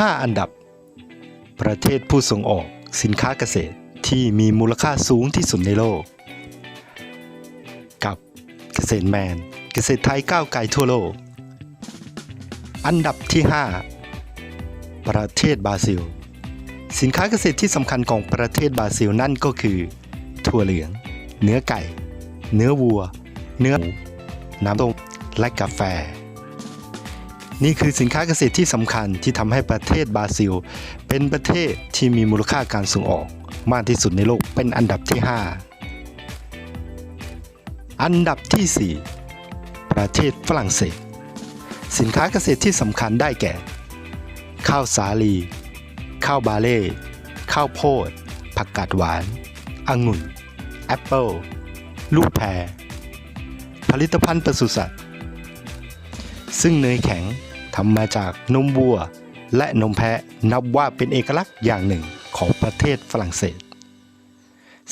5 อันดับ ประเทศผู้ส่งออกสินค้าเกษตรที่มีมูลค่าสูงที่สุดในโลก กับเกษตรแมน เกษตรไทยก้าวไกลทั่วโลก อันดับที่ 5 ประเทศบราซิล สินค้าเกษตรที่สำคัญของประเทศบราซิลนั่นก็คือ ถั่วเหลือง เนื้อไก่ เนื้อวัว เนื้อหมูน้ำต้มและกาแฟ นี่คือสินค้าเกษตรที่สำคัญที่ทำให้ประเทศบราซิล เป็นประเทศที่มีมูลค่าการส่งออก มากที่สุดในโลกเป็นอันดับที่ 5 อันดับที่ 4 ประเทศฝรั่งเศส สินค้าเกษตรที่สำคัญได้แก่ ข้าวสาลี ข้าวบาเล่ ข้าวโพด ผักกาดหวาน องุ่น แอปเปิลลูกแพรผลิตภัณฑ์ปศุสัตว์ ซึ่งเนยแข็ง ทำมาจากนมวัว และนมแพะนับว่าเป็นเอกลักษณ์อย่างหนึ่งของประเทศฝรั่งเศส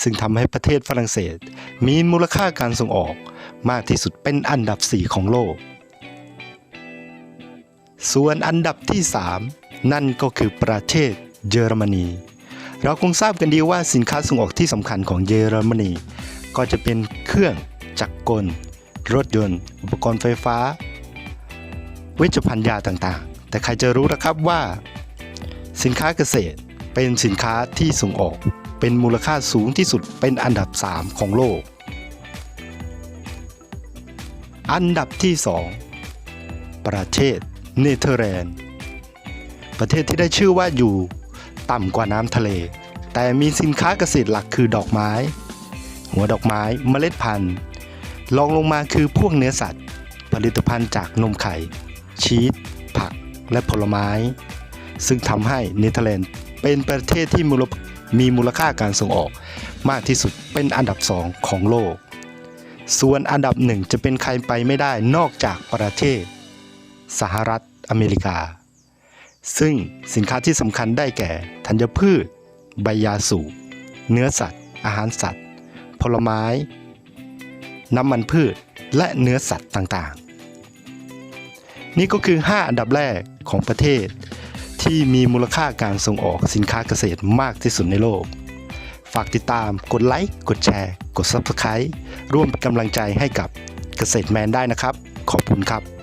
ซึ่งทำให้ประเทศฝรั่งเศส มีมูลค่าการส่งออกมากที่สุดเป็นอันดับ 4 ของโลก ส่วนอันดับที่ 3 นั่นก็คือประเทศเยอรมนี เราคงทราบกันดีว่าสินค้าส่งออกที่สำคัญของเยอรมนี ก็จะเป็นเครื่องจักรกล รถยนต์ อุปกรณ์ไฟฟ้า เวชภัณฑ์ยาต่างๆ แต่ใครจะรู้นะครับว่า สินค้าเกษตรเป็นสินค้าที่ส่งออก เป็นมูลค่าสูงที่สุดเป็นอันดับ 3 ของโลก อันดับที่ 2 ประเทศเนเธอร์แลนด์ ประเทศที่ได้ชื่อว่าอยู่ต่ำกว่าน้ำทะเล แต่มีสินค้าเกษตรหลักคือดอกไม้ หัวดอกไม้เมล็ดพันธุ์รองลงมาคือพวกเนื้อสัตว์ ผลิตภัณฑ์จากนมไข่ ชีสผักและผลไม้ ซึ่งทำให้เนเธอร์แลนด์เป็นประเทศที่มูลมีมูลค่าการส่งออกมากที่สุดเป็นอันดับสองของโลก ส่วนอันดับหนึ่งจะเป็นใครไปไม่ได้นอกจากประเทศ สหรัฐอเมริกา ซึ่งสินค้าที่สำคัญได้แก่ ธัญพืช ใบยาสูบ เนื้อสัตว์ อาหารสัตว์ ผลไม้ น้ำมันพืช และเนื้อสัตว์ต่างๆ นี่ก็คือ 5 อันดับแรกของประเทศ ที่มีมูลค่าการส่งออกสินค้าเกษตรมากที่สุดในโลก ฝากติดตามกดไลค์ กดแชร์ กด Subscribe ร่วมเป็นกำลังใจให้กับเกษตรแมนได้นะครับ ขอบคุณครับ